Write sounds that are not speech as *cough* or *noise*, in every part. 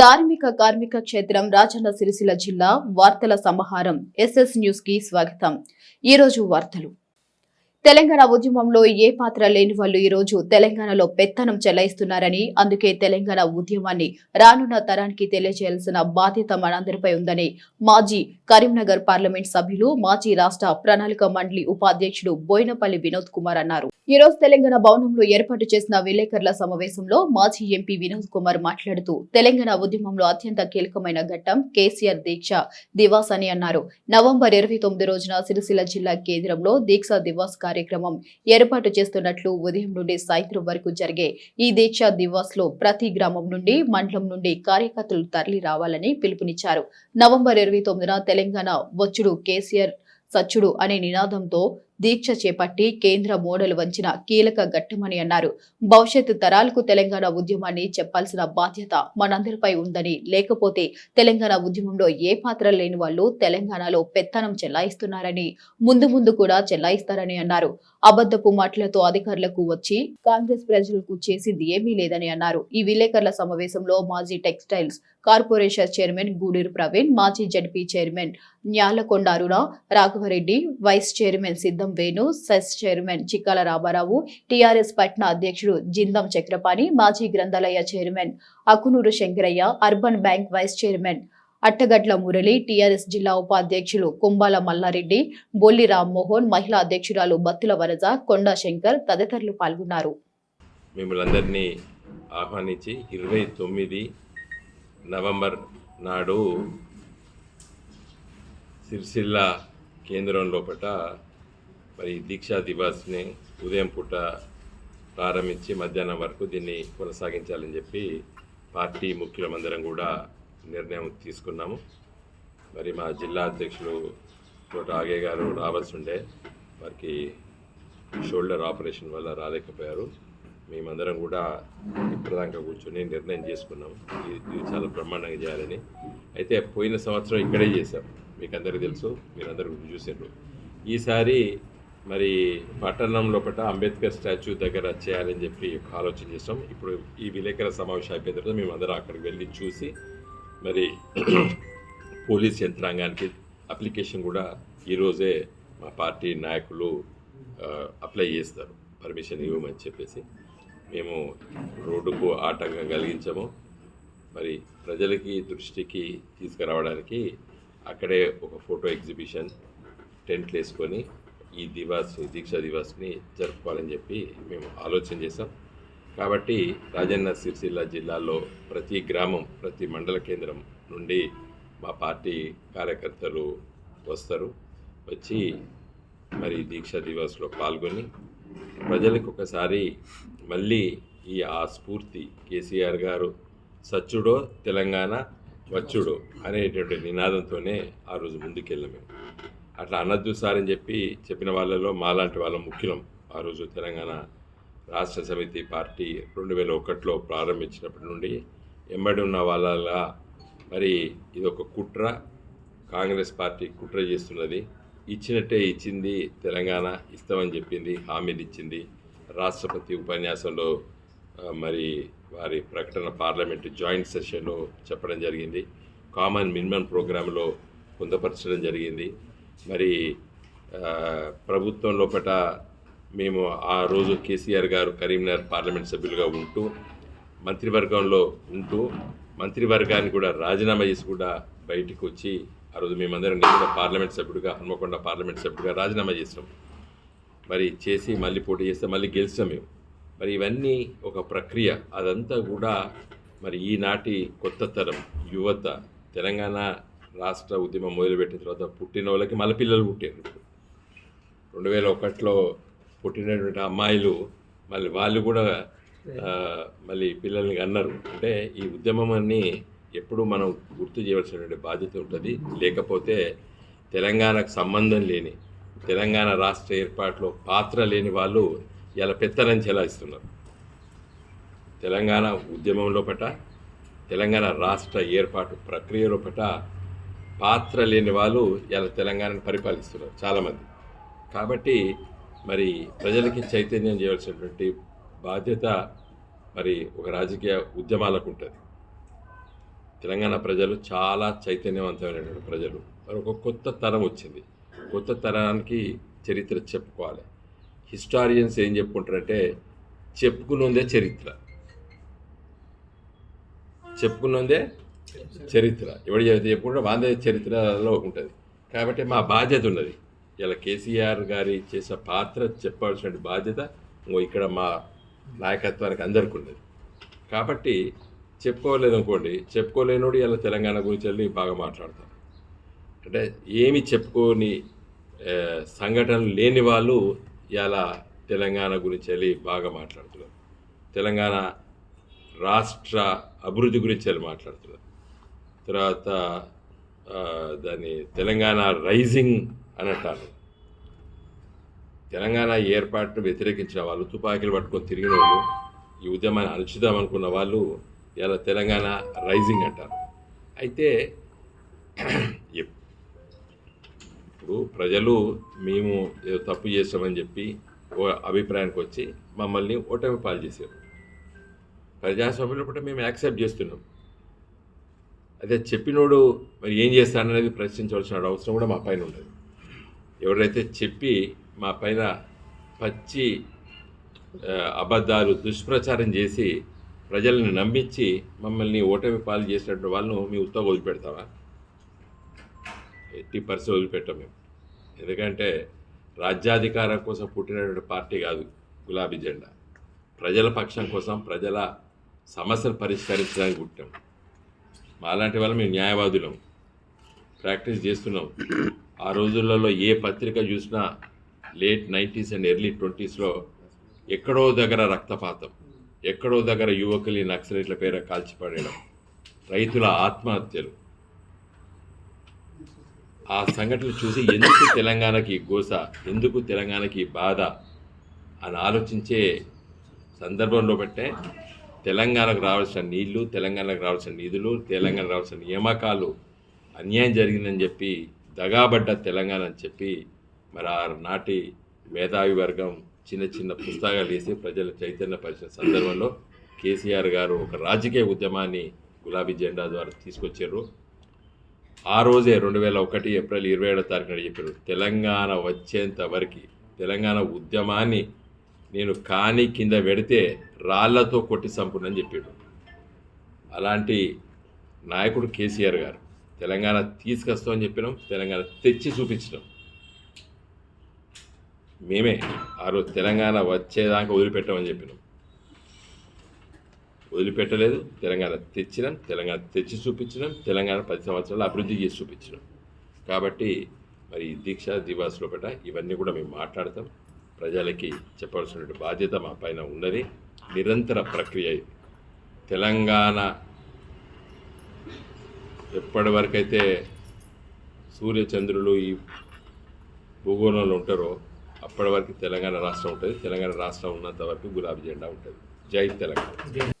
ధార్మిక కార్మిక క్షేత్రం రాజన్న సిరిసిల్ల జిల్లా వార్తల సమాహారం ఎస్ఎస్ న్యూస్కి స్వాగతం. ఈ రోజు వార్తలు. తెలంగాణ ఉద్యమంలో ఏ పాత్ర లేని వాళ్ళు ఈ రోజు తెలంగాణలో పెత్తనం చెలాయిస్తున్నారని అందుకే తెలంగాణ ఉద్యమాన్ని రానున్న తరానికి తెలియజేయాల్సిన బాధ్యత మనందరిపై ఉందని మాజీ కరీంనగర్ పార్లమెంట్ సభ్యులు మాజీ రాష్ట్ర ప్రణాళిక మండలి ఉపాధ్యక్షుడు బోయినపల్లి వినోద్ కుమార్ అన్నారు. ఈ రోజు తెలంగాణ భవనంలో ఏర్పాటు చేసిన విలేకరుల సమావేశంలో మాజీ ఎంపీ వినోద్ కుమార్ మాట్లాడుతూ తెలంగాణ ఉద్యమంలో అత్యంత కీలకమైన ఘట్టం కేసీఆర్ దీక్ష దివాస్ అని అన్నారు. నవంబర్ ఇరవై తొమ్మిది రోజున సిరిసిల్ల జిల్లా కేంద్రంలో దీక్ష దివాస్ కార్యక్రమం ఏర్పాటు చేస్తున్నట్లు ఉదయం నుండి సాయంత్రం వరకు జరిగే ఈ దీక్ష దివాస్లో ప్రతి గ్రామం నుండి మండలం నుండి కార్యకర్తలు తరలి రావాలని పిలుపునిచ్చారు. నవంబర్ ఇరవై తొమ్మిదిన తెలంగాణ వచ్చుడు కేసీఆర్ సచ్చుడు అనే నినాదంతో దీక్ష చేపట్టి కేంద్ర మోడలు వంచిన కీలక ఘట్టమని అన్నారు. భవిష్యత్తు తరాలకు తెలంగాణ ఉద్యమాన్ని చెప్పాల్సిన బాధ్యత మనందరిపై ఉందని లేకపోతే తెలంగాణ ఉద్యమంలో ఏ పాత్ర లేని వాళ్ళు తెలంగాణలో పెత్తనం చెల్లాయిస్తున్నారని ముందు ముందు కూడా చెల్లాయిస్తారని అన్నారు. అబద్ధపు మాటలతో అధికారులకు వచ్చి కాంగ్రెస్ ప్రజలకు చేసింది ఏమీ లేదని అన్నారు. ఈ విలేకరుల సమావేశంలో మాజీ textiles corporation chairman Guduru Praveen మాజీ ZP chairman Nyalakonda Aruna Raghavareddy vice chairman Siddham Venu cess chairman Chikkala Ramarao TRS పట్న అధ్యక్షుడు జిందం చక్రపాణి మాజీ గ్రంథాలయ chairman Akunuru Shankaraiah urban bank vice chairman Attagadla Murali TRS జిల్లా ఉపాధ్యక్షులు కుంబాల మల్లారెడ్డి బొల్లి రామ్మోహన్ మహిళా అధ్యక్షురాలు బత్తుల వరజ కొండా శంకర్ తదితరులు పాల్గొన్నారు. మిమ్మల్ని అందరినీ ఆహ్వానించి ఇరవై తొమ్మిది నవంబర్ నాడు సిరిసిల్ల కేంద్రం లోపట మరి దీక్షా దివాస్ని ఉదయం పూట ప్రారంభించి మధ్యాహ్నం వరకు దీన్ని కొనసాగించాలని చెప్పి పార్టీ ముఖ్యులమందరం కూడా నిర్ణయం తీసుకున్నాము. మరి మా జిల్లా అధ్యక్షులు తోట ఆగే గారు రావాల్సి ఉండే వారికి షోల్డర్ ఆపరేషన్ వల్ల రాలేకపోయారు. మేమందరం కూడా ఇప్పటిదాకా కూర్చొని నిర్ణయం చేసుకున్నాం. ఇది చాలా బ్రహ్మాండంగా చేయాలని. అయితే పోయిన సంవత్సరం ఇక్కడే చేశాం. మీకు అందరికీ తెలుసు మీరందరూ చూసారు ఈసారి మరి పట్టణం లోపల అంబేద్కర్ స్టాచ్యూ దగ్గర చేయాలని చెప్పి ఆలోచన చేసాం ఇప్పుడు ఈ విలేకరుల సమావేశం అయిపోయిన తర్వాత మేము అందరం అక్కడికి వెళ్ళి చూసి మరి *clears throat* పోలీస్ యంత్రాంగానికి అప్లికేషన్ కూడా ఈరోజే మా పార్టీ నాయకులు అప్లై చేస్తారు. పర్మిషన్ ఇవ్వమని చెప్పేసి. మేము రోడ్డుకు ఆటంకం కలిగించము. మరి ప్రజలకి దృష్టికి తీసుకురావడానికి అక్కడే ఒక ఫోటో ఎగ్జిబిషన్ టెంట్లు వేసుకొని ఈ దివాస్ దీక్షా దివాస్ని జరుపుకోవాలని చెప్పి మేము ఆలోచన చేసాం కాబట్టి రాజన్న సిరిసిల్ల జిల్లాలో ప్రతి గ్రామం ప్రతి మండల కేంద్రం నుండి మా పార్టీ కార్యకర్తలు వస్తారు. వచ్చి మరి దీక్షా దివాస్లో పాల్గొని ప్రజలకు ఒకసారి మళ్ళీ ఈ ఆ స్ఫూర్తి కేసీఆర్ గారు సచ్చుడో తెలంగాణ వచ్చుడో అనేటువంటి నినాదంతోనే ఆ రోజు ముందుకెళ్ళాము అట్లా అనద్దు సార్ అని చెప్పి చెప్పిన వాళ్ళలో మాలాంటి వాళ్ళ ముఖ్యం ఆ రోజు తెలంగాణ రాష్ట్ర సమితి పార్టీ రెండు వేల ఒకటిలో ప్రారంభించినప్పటి నుండి ఎంబడి ఉన్న వాళ్ళలా మరి ఇది ఒక కుట్ర కాంగ్రెస్ పార్టీ కుట్ర చేస్తున్నది. ఇచ్చినట్టే ఇచ్చింది తెలంగాణ ఇస్తామని చెప్పింది హామీలు ఇచ్చింది. రాష్ట్రపతి ఉపన్యాసంలో మరి వారి ప్రకటన పార్లమెంటు జాయింట్ సెషన్లో చెప్పడం జరిగింది. కామన్ మినిమం ప్రోగ్రాంలో పొందపరచడం జరిగింది. మరి ప్రభుత్వం లోపల మేము ఆ రోజు కేసీఆర్ గారు కరీంనగర్ పార్లమెంట్ సభ్యులుగా ఉంటూ మంత్రివర్గంలో ఉంటూ మంత్రివర్గాన్ని కూడా రాజీనామా చేసి కూడా బయటకు వచ్చి ఆ రోజు మేమందరం నేను కూడా పార్లమెంట్ సభ్యుడిగా హనుమకొండ పార్లమెంట్ సభ్యుడిగా రాజీనామా చేసినాం. మరి చేసి మళ్ళీ పోటీ చేస్తే మళ్ళీ గెలిచాం మేము. మరి ఇవన్నీ ఒక ప్రక్రియ. అదంతా కూడా మరి ఈనాటి కొత్త తరం యువత తెలంగాణ రాష్ట్ర ఉద్యమం మొదలుపెట్టిన తర్వాత పుట్టిన వాళ్ళకి మళ్ళీ పిల్లలు పుట్టారు రెండు వేల ఒకటిలో పుట్టినటువంటి అమ్మాయిలు మళ్ళీ వాళ్ళు కూడా మళ్ళీ పిల్లల్ని అన్నారు అంటే ఈ ఉద్యమం అన్ని ఎప్పుడు మనం గుర్తు చేయవలసినటువంటి బాధ్యత ఉంటుంది. లేకపోతే తెలంగాణకు సంబంధం లేని తెలంగాణ రాష్ట్ర ఏర్పాటులో పాత్ర లేని వాళ్ళు ఇలా పెత్తనం చెలాయిస్తున్నారు. తెలంగాణ ఉద్యమంలో పట తెలంగాణ రాష్ట్ర ఏర్పాటు ప్రక్రియలో పట పాత్ర లేని వాళ్ళు ఇలా తెలంగాణను పరిపాలిస్తున్నారు చాలామంది. కాబట్టి మరి ప్రజలకి చైతన్యం చేయవలసినటువంటి బాధ్యత మరి ఒక రాజకీయ ఉద్యమాలకు ఉంటుంది. తెలంగాణ ప్రజలు చాలా చైతన్యవంతమైనటువంటి ప్రజలు. మరి ఒక కొత్త తరం వచ్చింది. కొత్త తరానికి చరిత్ర చెప్పుకోవాలి. హిస్టారియన్స్ ఏం చెప్పుకుంటారంటే చెప్పుకున్నదే చరిత్ర. చెప్పుకున్నదే చరిత్ర. ఎవడు చెప్తే చెప్పుకుంటే వాందే చరిత్రలో ఉంటుంది. కాబట్టి మా బాధ్యత ఉన్నది. ఇలా కేసీఆర్ గారి చేసే పాత్ర చెప్పాల్సిన బాధ్యత ఇక్కడ మా నాయకత్వానికి అందరికీ ఉన్నది. కాబట్టి చెప్పుకోలేదు అనుకోండి చెప్పుకోలేనోడు ఇలా తెలంగాణ గురించి వెళ్ళి బాగా మాట్లాడతారు అంటే ఏమి చెప్పుకోని సంఘటనలు లేని వాళ్ళు ఇలా తెలంగాణ గురించి వెళ్ళి బాగా మాట్లాడుతున్నారు. తెలంగాణ రాష్ట్ర అభివృద్ధి గురించి వెళ్ళి మాట్లాడుతున్నారు. తర్వాత దాన్ని తెలంగాణ రైజింగ్ అని అంటారు తెలంగాణ ఏర్పాటును వ్యతిరేకించిన వాళ్ళు తుపాకీలు పట్టుకొని తిరిగిన వాళ్ళు ఈ ఉద్యమాన్ని అణుచుదాం అనుకున్న వాళ్ళు ఇలా తెలంగాణ రైజింగ్ అంటారు. అయితే ఇప్పుడు ప్రజలు మేము ఏదో తప్పు చేస్తామని చెప్పి ఓ అభిప్రాయానికి వచ్చి మమ్మల్ని ఓటమి పాలు చేశారు. ప్రజాస్వామ్యంలో కూడా మేము యాక్సెప్ట్ చేస్తున్నాం. అదే చెప్పినోడు మరి ఏం చేస్తాడనేది ప్రశ్నించవలసిన అవసరం కూడా మా పైన ఉండదు. ఎవరైతే చెప్పి మా పైన పచ్చి అబద్ధాలు దుష్ప్రచారం చేసి ప్రజల్ని నమ్మించి మమ్మల్ని ఓటమి పాలు చేసినటువంటి వాళ్ళను మీ ఉత్తగా వదిలిపెడతావా ఎట్టి పరిస్థితి వదిలిపెట్టాం మేము. ఎందుకంటే రాజ్యాధికారం కోసం పుట్టినటువంటి పార్టీ కాదు గులాబీ జెండా. ప్రజల పక్షం కోసం ప్రజల సమస్యలు పరిష్కరించడానికి పుట్టాం. మాలాంటి వాళ్ళు మేము న్యాయవాదులం. ప్రాక్టీస్ చేస్తున్నాం. ఆ రోజులలో ఏ పత్రిక చూసినా లేట్ నైంటీస్ అండ్ ఎర్లీ ట్వంటీస్లో ఎక్కడో దగ్గర రక్తపాతం ఎక్కడో దగ్గర యువకులు ఈ నక్సలైట్ల పేర కాల్చిపడడం రైతుల ఆత్మహత్యలు ఆ సంఘటనలు చూసి ఎందుకు తెలంగాణకి గోస ఎందుకు తెలంగాణకి బాధ అని ఆలోచించే సందర్భంలో బట్టే తెలంగాణకు రావాల్సిన నీళ్ళు తెలంగాణకు రావాల్సిన నిధులు తెలంగాణకు రావాల్సిన నియామకాలు అన్యాయం జరిగిందని చెప్పి దగాబడ్డ తెలంగాణ అని చెప్పి మరి ఆ నాటి మేధావి వర్గం చిన్న చిన్న పుస్తకాలు వేసి ప్రజల చైతన్య పరిచిన సందర్భంలో కేసీఆర్ గారు ఒక రాజకీయ ఉద్యమాన్ని గులాబీ జెండా ద్వారా తీసుకొచ్చారు. ఆ రోజే రెండు వేల ఒకటి ఏప్రిల్ ఇరవై ఏడో తారీఖున చెప్పారు తెలంగాణ వచ్చేంత వరకు తెలంగాణ ఉద్యమాన్ని నేను కాని కింద పెడితే రాళ్ళతో కొట్టి సంపూర్ణని చెప్పాడు. అలాంటి నాయకుడు కేసీఆర్ గారు. తెలంగాణ తీసుకొస్తామని చెప్పినాం తెలంగాణ తెచ్చి చూపించినాం. మేమే ఆ రోజు తెలంగాణ వచ్చేదాకా వదిలిపెట్టామని చెప్పినాం. వదిలిపెట్టలేదు. తెలంగాణ తెచ్చినాం తెలంగాణ తెచ్చి చూపించినాం తెలంగాణ పది సంవత్సరాలు అభివృద్ధి చేసి చూపించినాం. కాబట్టి మరి దీక్ష దివాస్ లోపల ఇవన్నీ కూడా మేము మాట్లాడతాం. ప్రజలకి చెప్పాల్సిన బాధ్యత మా పైన ఉన్నది. నిరంతర ప్రక్రియ తెలంగాణ ఎప్పటి వరకైతే సూర్యచంద్రులు ఈ భూగోళంలో ఉంటారో అప్పటి వరకు తెలంగాణ రాష్ట్రం ఉంటుంది. తెలంగాణ రాష్ట్రం ఉన్నంత వరకు గులాబీ జెండా ఉంటుంది. జై తెలంగాణ.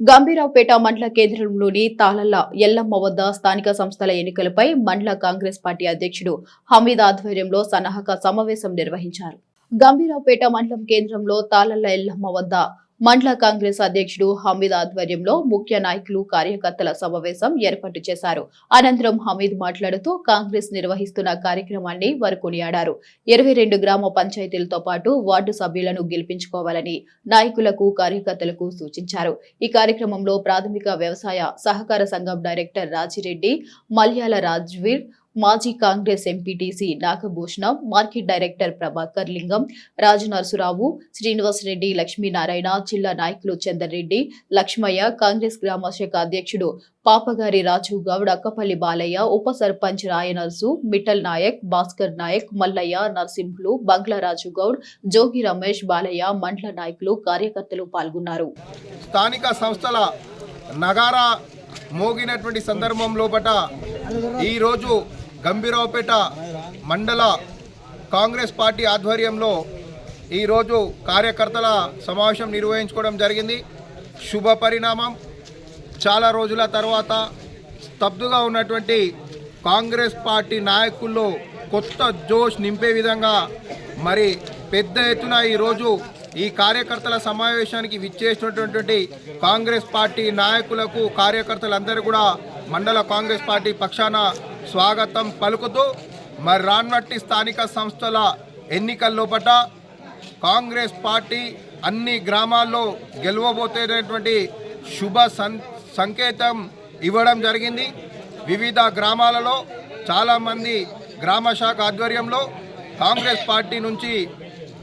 గంభీరావుపేట మండల కేంద్రంలోని తాళల్ల ఎల్లమ్మ వద్ద స్థానిక సంస్థల ఎన్నికలపై మండల కాంగ్రెస్ పార్టీ అధ్యక్షుడు హమీద్ ఆధ్వర్యంలో సన్నాహక సమావేశం నిర్వహించారు. గంభీరావుపేట మండలం కేంద్రంలో తాళల్ల ఎల్లమ్మ వద్ద మండల కాంగ్రెస్ అధ్యక్షుడు హమీద్ ఆధ్వర్యంలో ముఖ్య నాయకులు కార్యకర్తల సమావేశం ఏర్పాటు చేశారు. అనంతరం హమీద్ మాట్లాడుతూ కాంగ్రెస్ నిర్వహిస్తున్న కార్యక్రమాన్ని వారు కొనియాడారు. ఇరవై రెండు గ్రామ పంచాయతీలతో పాటు వార్డు సభ్యులను గెలిపించుకోవాలని నాయకులకు కార్యకర్తలకు సూచించారు. ఈ కార్యక్రమంలో ప్రాథమిక వ్యవసాయ సహకార సంఘం డైరెక్టర్ రాజిరెడ్డి మల్యాల రాజ్వీర్ మాజీ Congress MPTC Nagabhushanam market director Prabhakar Lingam Raju Narasurao Srinivas Reddy Lakshminarayana జిల్లా నాయకులు చందర్రెడ్డి లక్ష్మయ్య కాంగ్రెస్ గ్రామ శాఖ అధ్యక్షుడు పాపగారి రాజు గౌడ్ అక్కపల్లి బాలయ్య ఉప సర్పంచ్ రాయనర్సు మిట్టల్ నాయక్ భాస్కర్ నాయక్ మల్లయ్య నరసింహులు బంగ్లారాజు గౌడ్ జోగి రమేష్ బాలయ్య మండల నాయకులు కార్యకర్తలు పాల్గొన్నారు. స్థానిక సంస్థల నగారా మోగినటువంటి సందర్భం ఈరోజు గంభీరావుపేట మండల కాంగ్రెస్ పార్టీ ఆధ్వర్యంలో ఈరోజు కార్యకర్తల సమావేశం నిర్వహించుకోవడం జరిగింది. శుభ పరిణామం. చాలా రోజుల తర్వాత స్తబ్దుగా ఉన్నటువంటి కాంగ్రెస్ పార్టీ నాయకుల్లో కొత్త జోష్ నింపే విధంగా మరి పెద్ద ఎత్తున ఈరోజు ఈ కార్యకర్తల సమావేశానికి విచ్చేసినటువంటి కాంగ్రెస్ పార్టీ నాయకులకు కార్యకర్తలందరూ కూడా మండల కాంగ్రెస్ పార్టీ పక్షాన స్వాగతం పలుకుతూ మరి రాన్వట్టి స్థానిక సంస్థల ఎన్నికల్లోపట కాంగ్రెస్ పార్టీ అన్ని గ్రామాల్లో గెలవబోతున్నటువంటి శుభ సం సంకేతం ఇవ్వడం జరిగింది. వివిధ గ్రామాలలో చాలామంది గ్రామ శాఖ ఆధ్వర్యంలో కాంగ్రెస్ పార్టీ నుంచి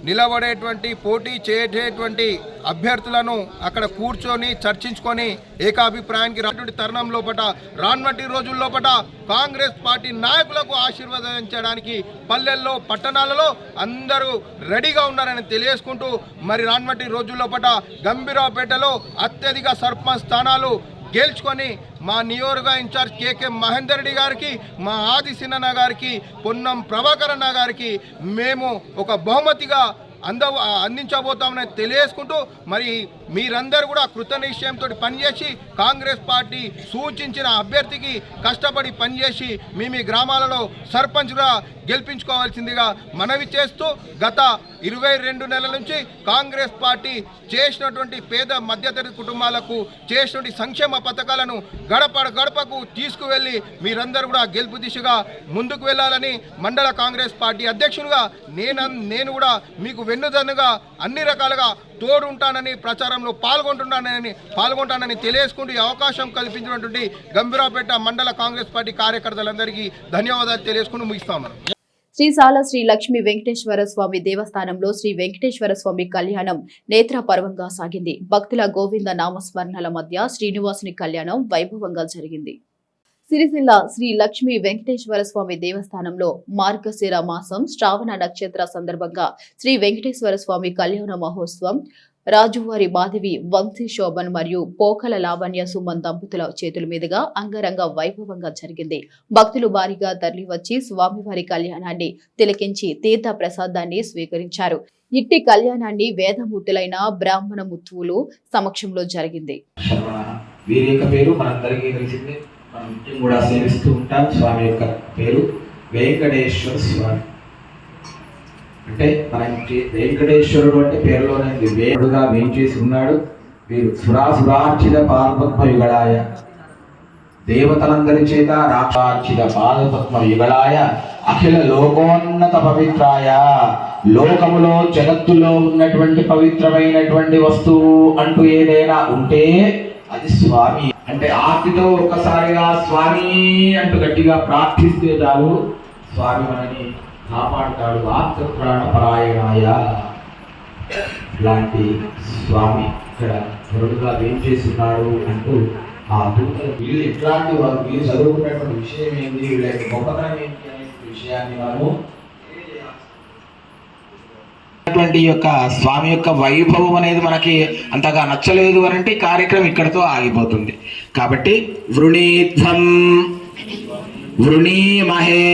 నిలబడేటువంటి పోటీ చేసేటువంటి అభ్యర్థులను అక్కడ కూర్చొని చర్చించుకొని ఏకాభిప్రాయానికి రాటువంటి తరుణం లోపల రానున్నటి రోజుల లోపల కాంగ్రెస్ పార్టీ నాయకులకు ఆశీర్వదించడానికి పల్లెల్లో పట్టణాలలో అందరూ రెడీగా ఉన్నారని తెలియజేసుకుంటూ మరి రానున్నటి రోజుల లోపట గంభీరావుపేటలో అత్యధిక సర్పంచ్ స్థానాలు గెలుచుకొని మా నియోజక ఇన్ఛార్జ్ కేకే మహేందర్ రెడ్డి గారికి మా ఆది సిన్న గారికి పొన్నం ప్రభాకర్ అన్న గారికి మేము ఒక బహుమతిగా అంద అందించబోతామని తెలియజేసుకుంటూ మరి మీరందరూ కూడా కృతనిశ్చయంతో పనిచేసి కాంగ్రెస్ పార్టీ సూచించిన అభ్యర్థికి కష్టపడి పనిచేసి మీ మీ గ్రామాలలో సర్పంచ్గా గెలిపించుకోవాల్సిందిగా మనవి చేస్తూ గత ఇరవై రెండు నెలల నుంచి కాంగ్రెస్ పార్టీ చేసినటువంటి పేద మధ్యతరగతి కుటుంబాలకు చేసినటువంటి సంక్షేమ పథకాలను గడప గడపకు తీసుకువెళ్ళి మీరందరూ కూడా గెలుపు దిశగా ముందుకు వెళ్ళాలని మండల కాంగ్రెస్ పార్టీ అధ్యక్షులుగా నేను నేను కూడా మీకు వెన్నుదన్నుగా అన్ని రకాలుగా తోడుంటానని ప్రచారంలో పాల్గొంటున్నానని పాల్గొంటానని తెలియజేసుకుంటూ అవకాశం కల్పించినటువంటి గంభీరాపేట మండల కాంగ్రెస్ పార్టీ కార్యకర్తలందరికీ ధన్యవాదాలు తెలియజేసుకుంటూ ముగిస్తామని శ్రీశాల శ్రీ లక్ష్మీ వెంకటేశ్వర స్వామి దేవస్థానంలో శ్రీ వెంకటేశ్వర స్వామి కళ్యాణం నేత్రపర్వంగా సాగింది. భక్తుల గోవింద నామస్మరణల మధ్య శ్రీనివాసుని కళ్యాణం వైభవంగా జరిగింది. సిరిసిల్ల శ్రీ లక్ష్మీ వెంకటేశ్వర స్వామి దేవస్థానంలో మార్గశిర మాసం శ్రావణ నక్షత్ర సందర్భంగా శ్రీ వెంకటేశ్వర స్వామి కళ్యాణ మహోత్సవం రాజువారి మాధవి వంశీ శోభన్ మరియు పోకల లావణ్య సుమన్ దంపతుల చేతుల మీదుగా అంగరంగ వైభవంగా జరిగింది. భక్తులు భారీగా తరలివచ్చి స్వామివారి కళ్యాణాన్ని తిలకించి తీర్థ ప్రసాదాన్ని స్వీకరించారు. ఇట్టి కళ్యాణాన్ని వేదమూర్తులైన బ్రాహ్మణ ముత్తువులు సమక్షంలో జరిగింది. వీరి యొక్క పేరు మనందరికీ తెలిసిందే. మనం కూడా సేవిస్తూ ఉంటాం. స్వామి యొక్క పేరు వెంకటేశ్వర స్వామి. అంటే మనకి వెంకటేశ్వరుడు అంటే పేరులోనే వివేకుడుగా వేయించేసి ఉన్నాడు వీరు సురాసురార్చిత పాదపద్మ యుగళాయ దేవతలందరి చేత రాక్షార్చిత పాదపద్మ యుగళాయ అఖిల లోకోన్నత పవిత్రాయ. లోకములో జగత్తులో ఉన్నటువంటి పవిత్రమైనటువంటి వస్తువు అంటూ ఏదైనా ఉంటే అది స్వామి. అంటే ఆర్తితో ఒక్కసారిగా స్వామి అంటూ గట్టిగా ప్రార్థిస్తే చాలు. స్వామి మనని కాపాడతాడు ఆర్త పరాయణాయ. ఇలాంటి స్వామి ఇక్కడ వరుడుగా ఏం చేస్తున్నాడు అంటూ ఆ దూతలు వీళ్ళు ఇట్లాంటి వారు వీళ్ళు చదువుకున్నటువంటి విషయం ఏంటి? వీళ్ళ యొక్క గొప్పతనం ఏంటి అనే విషయాన్ని మనము అటువంటి యొక్క స్వామి యొక్క వైభవం అనేది మనకి అంతగా నచ్చలేదు అని అంటే ఈ కార్యక్రమం ఇక్కడతో ఆగిపోతుంది. కాబట్టి వృణీధ్వం వృణీమహే.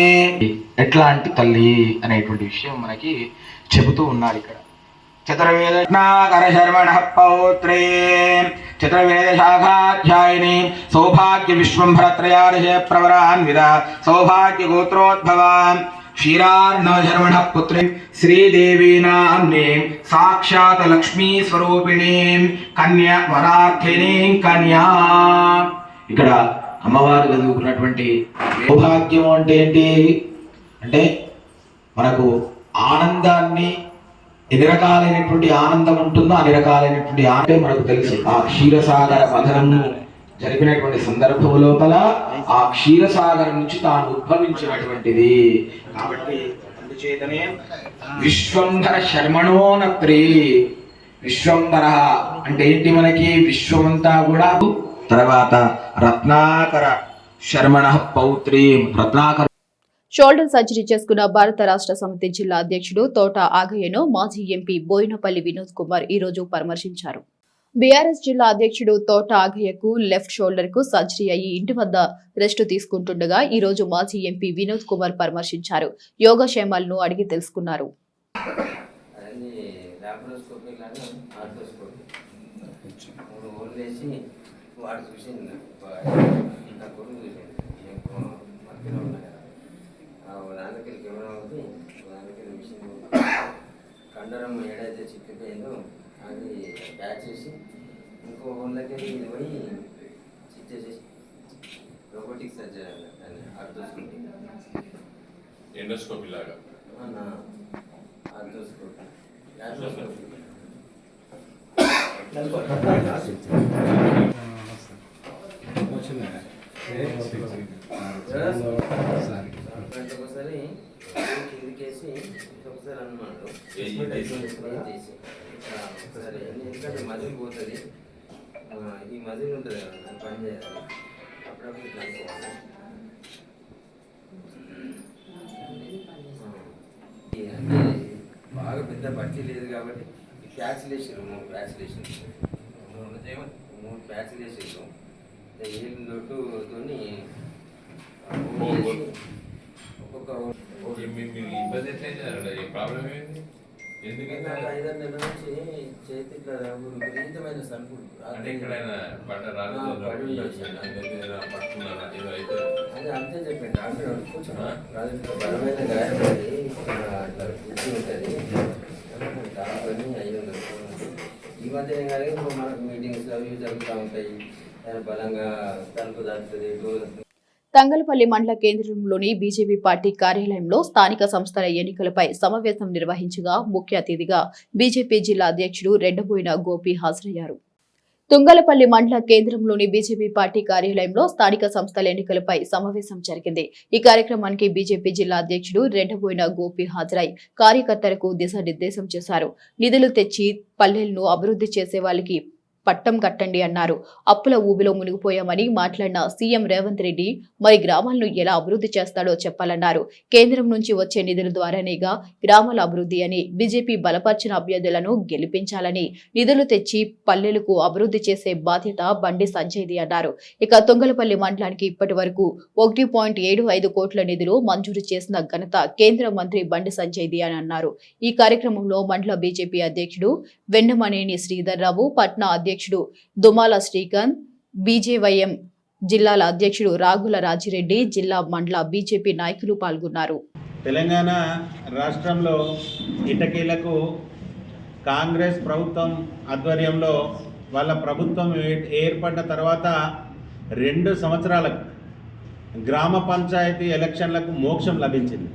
ఎట్లాంటి తల్లి అనేటువంటి విషయం మనకి చెబుతూ ఉన్నారు ఇక్కడ. చతుర్వేదనాకర శర్మణ పౌత్రే. చతుర్వేద శాఖాధ్యాయిని సౌభాగ్య విశ్వంభరత్రయాదశ ప్రవరాన్విత సౌభాగ్య గోత్రోద్భవాన్ క్షీరార్ణవశర్మణ పుత్రి. శ్రీదేవీనామ్నే సాక్షాత్ లక్ష్మీ స్వరూపిణీం కన్యా వరార్థిని కన్యా. ఇక్కడ అమ్మవారు చదువుకున్నటువంటి సౌభాగ్యం అంటే ఏంటి? అంటే మనకు ఆనందాన్ని ఎన్ని రకాలైనటువంటి ఆనందం ఉంటుందో అన్ని రకాలైనటువంటి ఆనందం మనకు తెలుసు. ఆ క్షీరసాగర మథనము జరిపినటువంటి సందర్భం లోపల ఆ క్షీరసాగరం నుంచి తాను ఉద్భవించినటువంటిది. కాబట్టి అందుచేతనే విశ్వంభర శర్మణోనత్రి విశ్వంధర అంటే ఏంటి మనకి? విశ్వమంతా కూడా తర్వాత రత్నాకర శర్మణ పౌత్రీ. రత్నాకర షోల్డర్ సర్జరీ చేసుకున్న భారత రాష్ట్ర సమితి జిల్లా అధ్యక్షుడు తోట ఆగయ్యను మాజీ ఎంపీ బోయినపల్లి వినోద్ కుమార్ ఈ రోజు పరామర్శించారు. బీఆర్ఎస్ జిల్లా అధ్యక్షుడు తోట ఆగయ్యకు లెఫ్ట్ షోల్డర్కు సర్జరీ అయ్యి ఇంటి వద్ద రెస్ట్ తీసుకుంటుండగా ఈ రోజు మాజీ ఎంపీ వినోద్ కుమార్ పరామర్శించారు. యోగక్షేమాలను అడిగి తెలుసుకున్నారు. వాడు చూసింది నా కొడుకు చూసింది నేను కొ- మధ్యలో ఉన్నా కదా ఆ దానికి కెమెరా ఉంది దానికి మిషన్ కండరం ఏడైతే చిక్కిపోయిందో అది ప్యాచ్ చేసి ఇంకో వాళ్ళకి ఇది పోయి చిచ్చేసేసి రోబోటిక్ సర్జరీ దాన్ని అర్థోస్కోపీ ఎండోస్కోపీ లాగా? అర్థోస్కోపీ లాప్రోస్కోపీ ఒకసారి కిందికేసి ఒకసారి అన్నమాట. ఒకసారి ఎందుకంటే మజిల్ పోతుంది. ఈ మజిల్ ఉంటుంది కదా పని చేయాలి. అప్పుడప్పుడు ఇట్లా అనుకోవాలి బాగా పెద్ద బట్టి లేదు కాబట్టి ప్యాచ్లు వేసారు మూడు ప్యాచ్లు వేసారు మూడు ప్యాచ్లు వేసారు ఏళ్ళు దొట్టుతోని ఒక్కొక్క ఓకే మీ మీ ఇబ్బంది ఎట్లయింది? ప్రాబ్లం ఏంటి ఎందుకంటే ఐదారు నెలల నుంచి చేతి ఇట్లా విపరీతమైన అంటే ఎక్కడైనా పడ్డ రాళ్ళు పట్టుకున్నారా? ఏదో అయితే అదే అంతే చెప్పండి. డాక్టర్ రాదు ఇట్లా బలమైన గాయపడి ఇక్కడ అట్లా కూర్చుని ఉంటుంది. డాక్టర్ని అయ్యి ఉండదు ఈ మధ్య కానీ మనకు మీటింగ్స్ అవి జరుగుతూ ఉంటాయి. ఆయన బలంగా తలుపు దాటుతుంది డోర్ తంగలపల్లి మండల కేంద్రంలోని బీజేపీ పార్టీ కార్యాలయంలో స్థానిక సంస్థల ఎన్నికలపై సమావేశం నిర్వహించగా ముఖ్య అతిథిగా బీజేపీ జిల్లా అధ్యక్షుడు రెండబోయిన గోపి హాజరయ్యారు. తుంగలపల్లి మండల కేంద్రంలోని బీజేపీ పార్టీ కార్యాలయంలో స్థానిక సంస్థల ఎన్నికలపై సమావేశం జరిగింది. ఈ కార్యక్రమానికి బీజేపీ జిల్లా అధ్యక్షుడు రెండబోయిన గోపి హాజరై కార్యకర్తలకు దిశానిర్దేశం చేశారు. నిధులు తెచ్చి పల్లెలను అభివృద్ధి చేసే వాళ్ళకి పట్టం కట్టండి అన్నారు. అప్పుల ఊబిలో మునిగిపోయామని మాట్లాడిన సీఎం రేవంత్ రెడ్డి మరి గ్రామాలను ఎలా అభివృద్ధి చేస్తాడో చెప్పాలన్నారు. కేంద్రం నుంచి వచ్చే నిధుల ద్వారానేగా గ్రామాల అభివృద్ధి అని బీజేపీ బలపరిచిన అభ్యర్థులను గెలిపించాలని నిధులు తెచ్చి పల్లెలకు అభివృద్ధి చేసే బాధ్యత బండి సంజయ్ది అన్నారు. ఇక తొంగలపల్లి మండలానికి ఇప్పటి వరకు ఒకటి పాయింట్ ఏడు ఐదు కోట్ల నిధులు మంజూరు చేసిన ఘనత కేంద్ర మంత్రి బండి సంజయ్ది అని అన్నారు. ఈ కార్యక్రమంలో మండల బీజేపీ అధ్యక్షుడు వెన్నమనేని శ్రీధర్ రావు పట్నా అధ్యక్షుడు దుమాల శ్రీకాంత్ బీజేవైఎం జిల్లాల అధ్యక్షుడు రాగుల రాజిరెడ్డి జిల్లా మండల బీజేపీ నాయకులు పాల్గొన్నారు. తెలంగాణ రాష్ట్రంలో ఇటకీలకు కాంగ్రెస్ ప్రభుత్వం ఆధ్వర్యంలో వాళ్ళ ప్రభుత్వం ఏర్పడిన తర్వాత రెండు సంవత్సరాలకు గ్రామ పంచాయతీ ఎలక్షన్లకు మోక్షం లభించింది.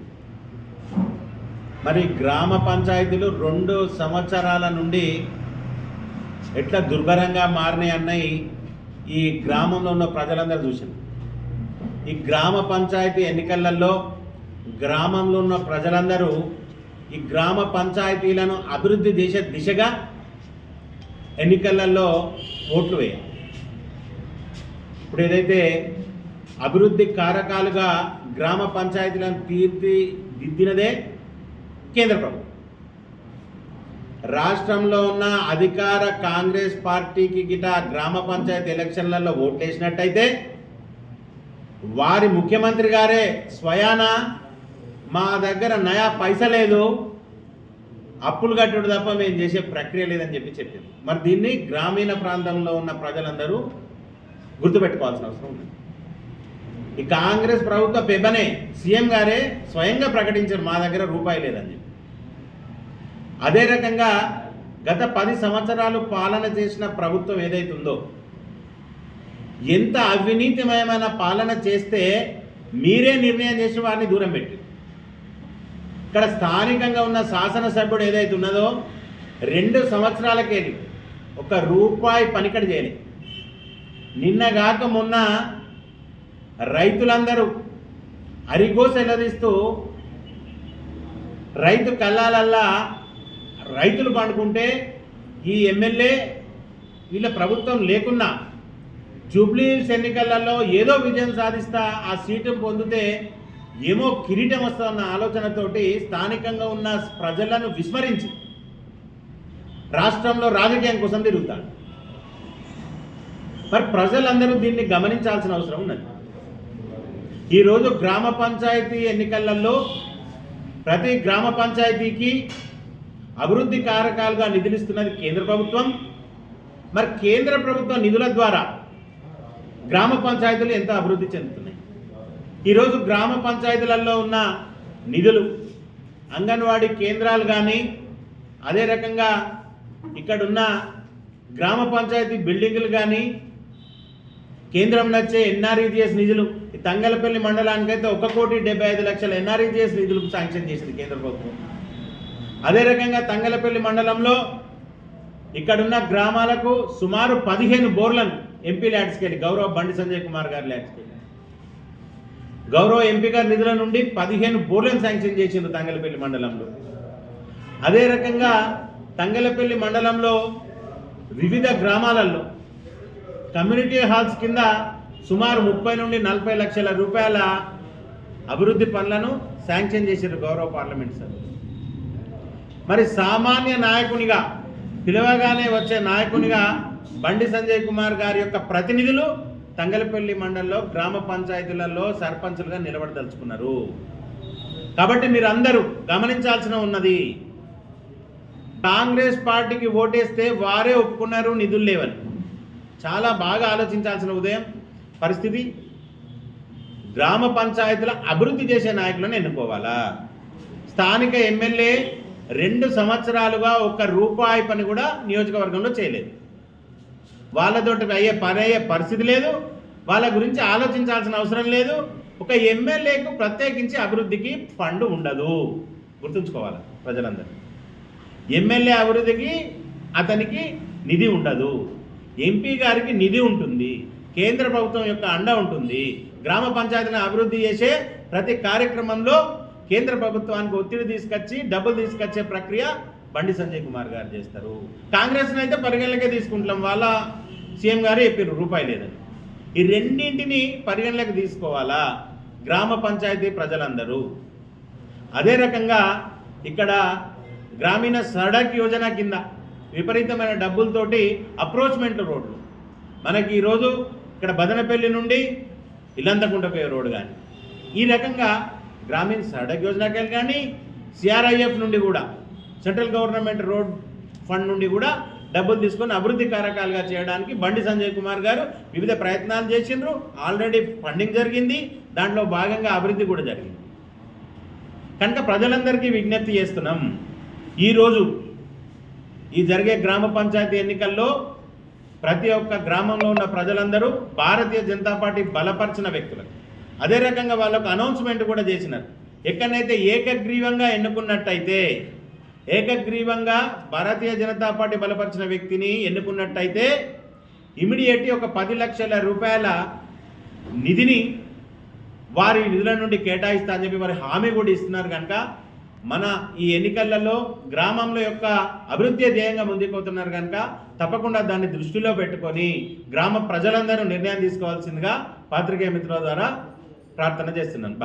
మరి గ్రామ పంచాయతీలు రెండు సంవత్సరాల నుండి ఎట్లా దుర్భరంగా మారినాయి అన్నవి ఈ గ్రామంలో ఉన్న ప్రజలందరూ చూసింది. ఈ గ్రామ పంచాయతీ ఎన్నికలలో గ్రామంలో ఉన్న ప్రజలందరూ ఈ గ్రామ పంచాయతీలను అభివృద్ధి చేసే దిశగా ఎన్నికలలో ఓట్లు వేయాలి. ఇప్పుడు ఏదైతే అభివృద్ధి కారకాలుగా గ్రామ పంచాయతీలను తీర్చిదిద్దినదే కేంద్ర ప్రభుత్వం. రాష్ట్రంలో ఉన్న అధికార కాంగ్రెస్ పార్టీకి గిట గ్రామ పంచాయతీ ఎలక్షన్లలో ఓట్లేసినట్టయితే వారి ముఖ్యమంత్రి గారే స్వయాన మా దగ్గర నయా పైస లేదు అప్పులు కట్టుడు తప్ప మేము చేసే ప్రక్రియ లేదని చెప్పి చెప్పింది. మరి దీన్ని గ్రామీణ ప్రాంతంలో ఉన్న ప్రజలందరూ గుర్తుపెట్టుకోవాల్సిన అవసరం ఉంది. ఈ కాంగ్రెస్ ప్రభుత్వ పెబనే సీఎం గారే స్వయంగా ప్రకటించారు మా దగ్గర రూపాయి లేదని చెప్పి. అదే రకంగా గత పది సంవత్సరాలు పాలన చేసిన ప్రభుత్వం ఏదైతుందో ఎంత అవినీతిమయమైన పాలన చేస్తే మీరే నిర్ణయం చేసి వారిని దూరం పెట్టి ఇక్కడ స్థానికంగా ఉన్న శాసనసభ్యుడు ఏదైతే ఉన్నదో రెండు సంవత్సరాలకేది ఒక రూపాయి పనికడి చేయలే. నిన్నగాక మొన్న రైతులందరూ అరిగోస రైతు కళ్ళాలల్లా రైతులు పండుకుంటే ఈ ఎమ్మెల్యే వీళ్ళ ప్రభుత్వం లేకున్నా జూబ్లీహిల్స్ ఎన్నికలలో ఏదో విజయం సాధిస్తా ఆ సీటు పొందితే ఏమో కిరీటం వస్తుందన్న ఆలోచనతోటి స్థానికంగా ఉన్న ప్రజలను విస్మరించి రాష్ట్రంలో రాజకీయం కోసం తిరుగుతాడు మరి ప్రజలందరూ దీన్ని గమనించాల్సిన అవసరం ఉన్నది. ఈరోజు గ్రామ పంచాయతీ ఎన్నికలలో ప్రతి గ్రామ పంచాయతీకి అభివృద్ధి కారకాలుగా నిధులిస్తున్నది కేంద్ర ప్రభుత్వం. మరి కేంద్ర ప్రభుత్వం నిధుల ద్వారా గ్రామ పంచాయతీలు ఎంత అభివృద్ధి చెందుతున్నాయి? ఈరోజు గ్రామ పంచాయతీలలో ఉన్న నిధులు అంగన్వాడీ కేంద్రాలు కానీ అదే రకంగా ఇక్కడున్న గ్రామ పంచాయతీ బిల్డింగులు కానీ కేంద్రం నచ్చే ఎన్ఆర్ఈజిఎస్ నిధులు ఈ తంగలపల్లి మండలానికైతే ఒక కోటి డెబ్బై ఐదు లక్షల ఎన్ఆర్ఈజిఎస్ నిధులు శాంక్షన్ చేసింది కేంద్ర ప్రభుత్వం. అదే రకంగా తంగలపల్లి మండలంలో ఇక్కడున్న గ్రామాలకు సుమారు పదిహేను బోర్లను ఎంపీ ల్యాడ్స్కి గౌరవ బండి సంజయ్ కుమార్ గారి ల్యాడ్స్కి గౌరవ ఎంపీ గారి నిధుల నుండి పదిహేను బోర్లను శాంక్షన్ చేసిండ్రు తంగలపల్లి మండలంలో. అదే రకంగా తంగలపల్లి మండలంలో వివిధ గ్రామాలలో కమ్యూనిటీ హాల్స్ కింద సుమారు ముప్పై నుండి నలభై లక్షల రూపాయల అభివృద్ధి పనులను శాంక్షన్ చేశారు గౌరవ పార్లమెంట్ సభ్యులు. మరి సామాన్య నాయకునిగా పిలవగానే వచ్చే నాయకునిగా బండి సంజయ్ కుమార్ గారి యొక్క ప్రతినిధులు తంగలపల్లి మండలంలో గ్రామ పంచాయతీలలో సర్పంచులుగా నిలబడదలుచుకున్నారు. కాబట్టి మీరు అందరూ గమనించాల్సిన ఉన్నది కాంగ్రెస్ పార్టీకి ఓటేస్తే వారే ఒప్పుకున్నారు నిధులు లేవని. చాలా బాగా ఆలోచించాల్సిన ఉదయం పరిస్థితి. గ్రామ పంచాయతీల అభివృద్ధి చేసే నాయకులను ఎన్నుకోవాలా? స్థానిక ఎమ్మెల్యే రెండు సంవత్సరాలుగా ఒక్క రూపాయి పని కూడా నియోజకవర్గంలో చేయలేదు. వాళ్ళతోటి అయ్యే పని అయ్యే పరిస్థితి లేదు. వాళ్ళ గురించి ఆలోచించాల్సిన అవసరం లేదు. ఒక ఎమ్మెల్యేకు ప్రత్యేకించి అభివృద్ధికి ఫండ్ ఉండదు. గుర్తుంచుకోవాలి ప్రజలందరూ. ఎమ్మెల్యే అభివృద్ధికి అతనికి నిధి ఉండదు. ఎంపీ గారికి నిధి ఉంటుంది. కేంద్ర ప్రభుత్వం యొక్క అండ ఉంటుంది. గ్రామ పంచాయతీని అభివృద్ధి చేసే ప్రతి కార్యక్రమంలో కేంద్ర ప్రభుత్వానికి ఒత్తిడి తీసుకొచ్చి డబ్బులు తీసుకొచ్చే ప్రక్రియ బండి సంజయ్ కుమార్ గారు చేస్తారు. కాంగ్రెస్ని అయితే పరిగణలోకే తీసుకుంటాం వాళ్ళ సీఎం గారు చెప్పారు రూపాయి లేదని. ఈ రెండింటిని పరిగణలోకి తీసుకోవాలా? గ్రామ పంచాయతీ ప్రజలందరూ. అదే రకంగా ఇక్కడ గ్రామీణ సడక్ యోజన కింద విపరీతమైన డబ్బులతోటి అప్రోచ్మెంట్ రోడ్లు. మనకి ఈరోజు ఇక్కడ బదనపల్లి నుండి ఇల్లంతకుంటపోయే రోడ్డు కానీ. ఈ రకంగా గ్రామీణ సడక్ యోజనకి కానీ సిఆర్ఐఎఫ్ నుండి కూడా సెంట్రల్ గవర్నమెంట్ రోడ్ ఫండ్ నుండి కూడా డబ్బులు తీసుకొని అభివృద్ధి కారకాలుగా చేయడానికి బండి సంజయ్ కుమార్ గారు వివిధ ప్రయత్నాలు చేసిండ్రు. ఆల్రెడీ ఫండింగ్ జరిగింది. దాంట్లో భాగంగా అభివృద్ధి కూడా జరిగింది. కనుక ప్రజలందరికీ విజ్ఞప్తి చేస్తున్నాం. ఈరోజు ఈ జరిగే గ్రామ పంచాయతీ ఎన్నికల్లో ప్రతి ఒక్క గ్రామంలో ఉన్న ప్రజలందరూ భారతీయ జనతా పార్టీ బలపరిచిన వ్యక్తులు అదే రకంగా వాళ్ళకు అనౌన్స్మెంట్ కూడా చేసినారు. ఎక్కడైతే ఏకగ్రీవంగా ఎన్నుకున్నట్టయితే ఏకగ్రీవంగా భారతీయ జనతా పార్టీ బలపరిచిన వ్యక్తిని ఎన్నుకున్నట్టయితే ఇమీడియట్లీ ఒక పది లక్షల రూపాయల నిధిని వారి నిధుల నుండి కేటాయిస్తా అని చెప్పి వారి హామీ కూడా ఇస్తున్నారు కనుక మన ఈ ఎన్నికలలో గ్రామంలో యొక్క అభివృద్ధి ధ్యేయంగా ముందుకుపోతున్నారు కనుక తప్పకుండా దాన్ని దృష్టిలో పెట్టుకొని గ్రామ ప్రజలందరూ నిర్ణయం తీసుకోవాల్సిందిగా పాత్రికేయ మిత్రుల ద్వారా ప్రార్థన చేస్తున్నాను.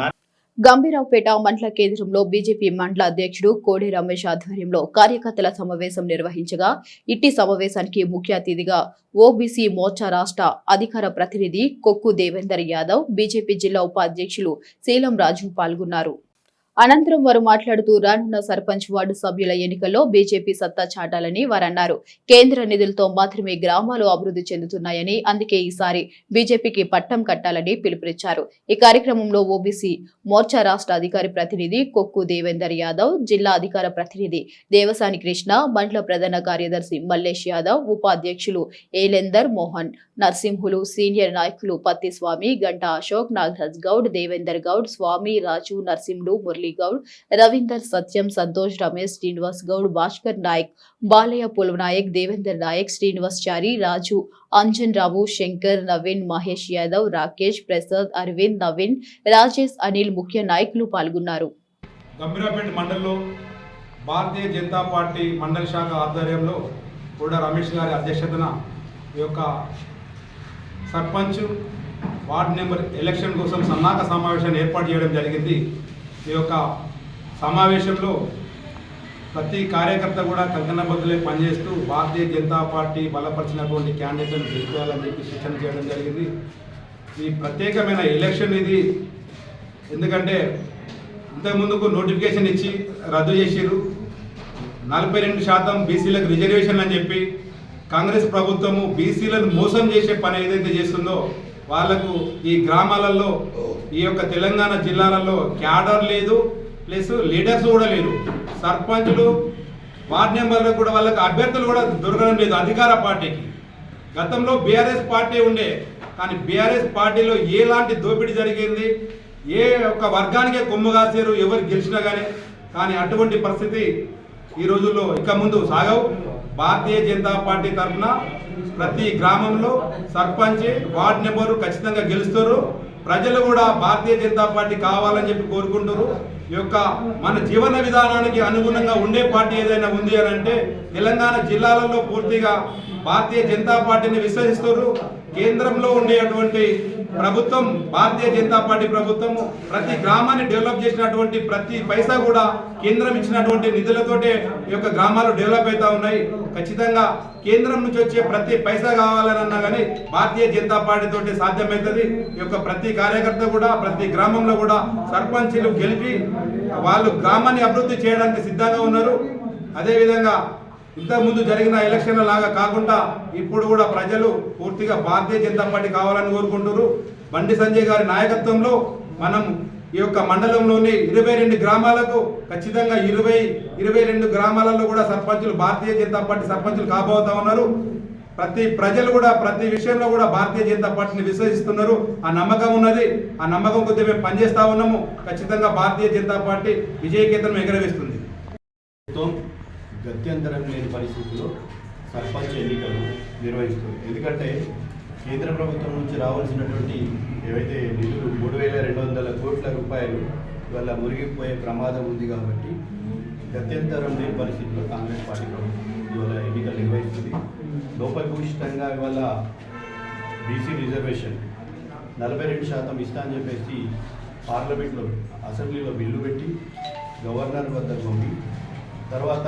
గంభీరావుపేట మండల కేంద్రంలో బీజేపీ మండల అధ్యక్షుడు కోడి రమేష్ ఆధ్వర్యంలో కార్యకర్తల సమావేశం నిర్వహించగా ఇట్టి సమావేశానికి ముఖ్య అతిథిగా ఓబీసీ మోర్చా రాష్ట్ర అధికార ప్రతినిధి కొక్కు దేవేందర్ యాదవ్ బీజేపీ జిల్లా ఉపాధ్యక్షులు శీలం రాజు పాల్గొన్నారు. అనంతరం వారు మాట్లాడుతూ రానున్న సర్పంచ్ వార్డు సభ్యుల ఎన్నికల్లో బీజేపీ సత్తా చాటాలని వారన్నారు. కేంద్ర నిధులతో మాత్రమే గ్రామాలు అభివృద్ధి చెందుతున్నాయని అందుకే ఈసారి బీజేపీకి పట్టం కట్టాలని పిలుపునిచ్చారు. ఈ కార్యక్రమంలో ఓబీసీ మోర్చా రాష్ట్ర అధికారి ప్రతినిధి కొక్కు దేవేందర్ యాదవ్ జిల్లా అధికార ప్రతినిధి దేవసాని కృష్ణ మండల ప్రధాన కార్యదర్శి మల్లేష్ యాదవ్ ఉపాధ్యక్షులు ఏలెందర్ మోహన్ నర్సింహులు సీనియర్ నాయకులు పత్తి స్వామి గంటా అశోక్ నాగరాజ్ గౌడ్ దేవేందర్ గౌడ్ స్వామి రాజు నర్సింహులు మురళీ గౌడ్ రవీందర్ సత్యం సంతోష్ రమేష్ శ్రీనివాస్ గౌడ్ భాస్కర్ నాయక్ బాలయ్య పులనాయక్ దేవేందర్ నాయక్ శ్రీనివాస్ చారి రాజు అంజన్ రావు శంకర్ నవీన్ మహేష్ యాదవ్ రాకేష్ ప్రసాద్ అరవింద్ నవీన్ రాజేష్ అనిల్ ముఖ్య నాయకులు పాల్గొన్నారు. గంభీరాపేట మండలంలో భారతీయ జనతా పార్టీ మండల శాఖ ఆధ్వర్యంలో కూడా రమేష్ గారి అధ్యక్షతన ఈ యొక్క సర్పంచ్ వార్డు నెంబర్ ఎలక్షన్ కోసం సన్నాహక సమావేశాన్ని ఏర్పాటు చేయడం జరిగింది. ఈ యొక్క సమావేశంలో ప్రతి కార్యకర్త కూడా కంకణబద్దులే పనిచేస్తూ భారతీయ జనతా పార్టీ బలపరిచినటువంటి క్యాండిడేట్లను గెలిపేయాలని చెప్పి సూచన చేయడం జరిగింది. ఈ ప్రత్యేకమైన ఎలక్షన్ ఇది. ఎందుకంటే ఇంతకుముందుకు నోటిఫికేషన్ ఇచ్చి రద్దు చేసిరు నలభై రెండు శాతం బీసీలకు రిజర్వేషన్ అని చెప్పి కాంగ్రెస్ ప్రభుత్వము బీసీలను మోసం చేసే పని ఏదైతే చేస్తుందో వాళ్ళకు ఈ గ్రామాలలో ఈ యొక్క తెలంగాణ జిల్లాలలో క్యాడర్ లేదు ప్లస్ లీడర్స్ కూడా లేరు. సర్పంచ్లు వార్డ్ మెంబర్లకు కూడా వాళ్ళకి అభ్యర్థులు కూడా దొరకడం లేదు అధికార పార్టీకి. గతంలో బీఆర్ఎస్ పార్టీ ఉండే కానీ బీఆర్ఎస్ పార్టీలో ఎలాంటి దోపిడీ జరిగింది ఏ ఒక్క వర్గానికే కొమ్ము కాసారు ఎవరు గెలిచినా కానీ కానీ అటువంటి పరిస్థితి ఈ రోజుల్లో ఇక ముందు సాగవు. భారతీయ జనతా పార్టీ తరఫున ప్రతి గ్రామంలో సర్పంచ్ వార్డ్ నెంబరు ఖచ్చితంగా గెలుస్తారు. ప్రజలు కూడా భారతీయ జనతా పార్టీ కావాలని చెప్పి కోరుకుంటారు ఈ యొక్క మన జీవన విధానానికి అనుగుణంగా ఉండే పార్టీ ఏదైనా ఉంది అని అంటే తెలంగాణ జిల్లాలలో పూర్తిగా భారతీయ జనతా పార్టీని విశ్వసిస్తారు కేంద్రంలో ఉండేటువంటి ప్రభుత్వం భారతీయ జనతా పార్టీ ప్రభుత్వం ప్రతి గ్రామాన్ని డెవలప్ చేసినటువంటి ప్రతి పైసా కూడా కేంద్రం ఇచ్చినటువంటి నిధులతోటే ఈ యొక్క గ్రామాలు డెవలప్ అవుతా ఉన్నాయి. ఖచ్చితంగా కేంద్రం నుంచి వచ్చే ప్రతి పైసా కావాలనన్నా కానీ భారతీయ జనతా పార్టీ తోటి సాధ్యమవుతుంది. ఈ యొక్క ప్రతి కార్యకర్త కూడా ప్రతి గ్రామంలో కూడా సర్పంచ్లు గెలిపి వాళ్ళు గ్రామాన్ని అభివృద్ధి చేయడానికి సిద్ధంగా ఉన్నారు. అదేవిధంగా ఇంతకుముందు జరిగిన ఎలక్షన్ల లాగా కాకుండా ఇప్పుడు కూడా ప్రజలు పూర్తిగా భారతీయ జనతా పార్టీ కావాలని కోరుకుంటున్నారు. బండి సంజయ్ గారి నాయకత్వంలో మనం ఈ యొక్క మండలంలోని ఇరవై రెండు గ్రామాలకు ఖచ్చితంగా ఇరవై ఇరవై రెండు గ్రామాలలో కూడా సర్పంచులు భారతీయ జనతా పార్టీ సర్పంచులు కాబోతా ఉన్నారు. ప్రతి ప్రజలు కూడా ప్రతి విషయంలో కూడా భారతీయ జనతా పార్టీని విశ్వసిస్తున్నారు. ఆ నమ్మకం ఉన్నది. ఆ నమ్మకం కొద్దిగా మేము పనిచేస్తా ఉన్నాము. ఖచ్చితంగా భారతీయ జనతా పార్టీ విజయకేతనం ఎగరవేస్తుంది. గత్యంతరం లేని పరిస్థితుల్లో సర్పంచ్ ఎన్నికలు నిర్వహిస్తుంది. ఎందుకంటే కేంద్ర ప్రభుత్వం నుంచి రావాల్సినటువంటి ఏవైతే నిధులు మూడు వేల రెండు వందల కోట్ల రూపాయలు ఇవాళ మురిగిపోయే ప్రమాదం ఉంది కాబట్టి గత్యంతరం లేని పరిస్థితుల్లో కాంగ్రెస్ పార్టీ ప్రభుత్వం ఇవాళ ఎన్నికలు నిర్వహిస్తుంది. లోపభూషితంగా ఇవాళ బీసీ రిజర్వేషన్ నలభై రెండు శాతం ఇస్తా అని చెప్పేసి పార్లమెంట్లో అసెంబ్లీలో బిల్లు పెట్టి గవర్నర్ వద్ద పంపి తర్వాత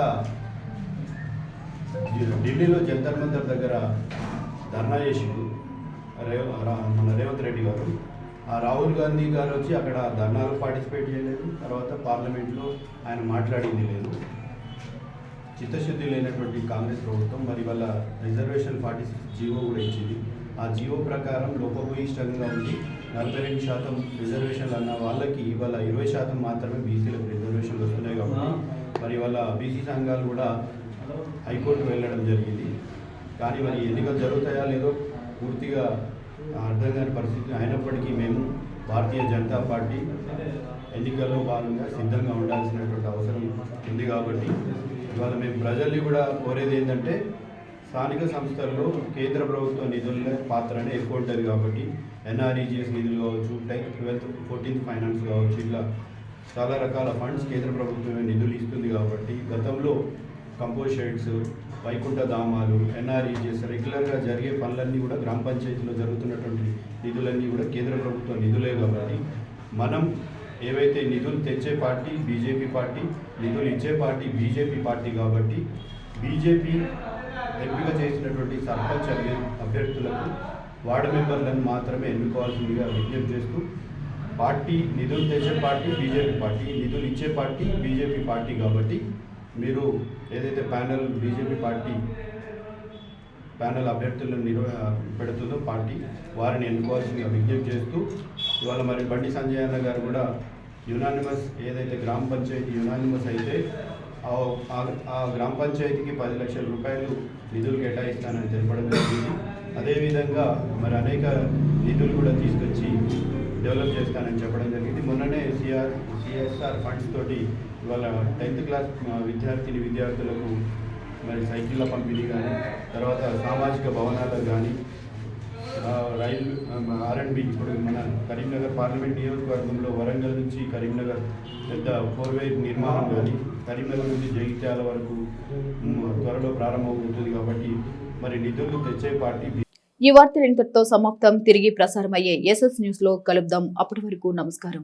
ఢిల్లీలో జంతర్ మంతర్ దగ్గర ధర్నా చేసిండు. రేవ మన రేవంత్ రెడ్డి గారు. ఆ రాహుల్ గాంధీ గారు వచ్చి అక్కడ ధర్నాలో పార్టిసిపేట్ చేయలేదు. తర్వాత పార్లమెంట్లో ఆయన మాట్లాడింది లేదు. చిత్తశుద్ధి లేనటువంటి కాంగ్రెస్ ప్రభుత్వం మరి వాళ్ళ రిజర్వేషన్ ఫార్టీ సిక్స్ జీవో కూడా ఇచ్చింది. ఆ జీవో ప్రకారం లోపభూయిష్టంగా ఉంది నలభై రెండు శాతం రిజర్వేషన్లు అన్న వాళ్ళకి ఇవాళ ఇరవై శాతం మాత్రమే బీసీలకు రిజర్వేషన్లు వస్తున్నాయి కాబట్టి మరి వాళ్ళ బీసీ సంఘాలు కూడా హైకోర్టు వెళ్ళడం జరిగింది. కానీ మరి ఎన్నికలు జరుగుతాయా లేదో పూర్తిగా అర్థం కాని పరిస్థితి అయినప్పటికీ మేము భారతీయ జనతా పార్టీ ఎన్నికల్లో భాగంగా సిద్ధంగా ఉండాల్సినటువంటి అవసరం ఉంది కాబట్టి ఇవాళ మేము ప్రజల్ని కూడా కోరేది ఏంటంటే స్థానిక సంస్థల్లో కేంద్ర ప్రభుత్వ నిధుల పాత్రనే ఎక్కువ ఉంటుంది కాబట్టి ఎన్ఆర్ఈజిఎస్ నిధులు కావచ్చు టెన్త్ ట్వెల్త్ ఫోర్టీన్త్ ఫైనాన్స్ కావచ్చు ఇట్లా చాలా రకాల ఫండ్స్ కేంద్ర ప్రభుత్వమే నిధులు ఇస్తుంది కాబట్టి గతంలో కంపోజ్ వైకుంఠ ధామాలు ఎన్ఆర్ఈజీఎస్ రెగ్యులర్గా జరిగే పనులన్నీ కూడా గ్రామ పంచాయతీలో జరుగుతున్నటువంటి నిధులన్నీ కూడా కేంద్ర ప్రభుత్వ నిధులే కాబట్టి మనం ఏవైతే నిధులు తెచ్చే పార్టీ బీజేపీ పార్టీ నిధులు ఇచ్చే పార్టీ బీజేపీ పార్టీ కాబట్టి బీజేపీ ఎంపిక చేసినటువంటి సర్పంచ్ అభ్యర్థులకు వార్డు మెంబర్లను మాత్రమే ఎన్నుకోవాల్సిందిగా విజ్ఞప్తి చేస్తూ పార్టీ నిధులు తెచ్చే పార్టీ బీజేపీ పార్టీ నిధులు ఇచ్చే పార్టీ బీజేపీ పార్టీ కాబట్టి మీరు ఏదైతే ప్యానల్ బీజేపీ పార్టీ ప్యానల్ అభ్యర్థులను నిర్వ పెడుతుందో పార్టీ వారిని ఎన్నుకోవాల్సిందిగా విజ్ఞప్తి చేస్తూ ఇవాళ మరి బండి సంజయ్ అన్న గారు కూడా యునానిమస్ ఏదైతే గ్రామ పంచాయతీ యునానిమస్ అయితే ఆ- ఆ- ఆ గ్రామ పంచాయతీకి పది లక్షల రూపాయలు నిధులు కేటాయిస్తానని తెలపడం జరిగింది. అదేవిధంగా మరి అనేక నిధులు కూడా తీసుకొచ్చి డెవలప్ చేస్తానని చెప్పడం జరిగింది. మొన్ననే సిఆర్ సిఎస్ఆర్ ఫండ్స్ తోటి ఇవాళ టెన్త్ క్లాస్ విద్యార్థిని విద్యార్థులకు మరి సైకిళ్ళ పంపిణీ కానీ తర్వాత సామాజిక భవనాలకు కానీ ఆ, రైలు ఆర్ఎండ్బి ఇప్పుడు మన కరీంనగర్ పార్లమెంట్ నియోజకవర్గంలో వరంగల్ నుంచి కరీంనగర్ పెద్ద ఫోర్వే నిర్మాణం కానీ కరీంనగర్ నుంచి జగిత్యాల వరకు త్వరలో ప్రారంభమవుతుంది కాబట్టి మరి నిధులు తెచ్చే పార్టీ ఈ వార్తలు ఇంతటితో సమాప్తం. తిరిగి ప్రసారమయ్యే ఎస్ఎస్ న్యూస్లో కలుద్దాం. అప్పటి వరకు నమస్కారం.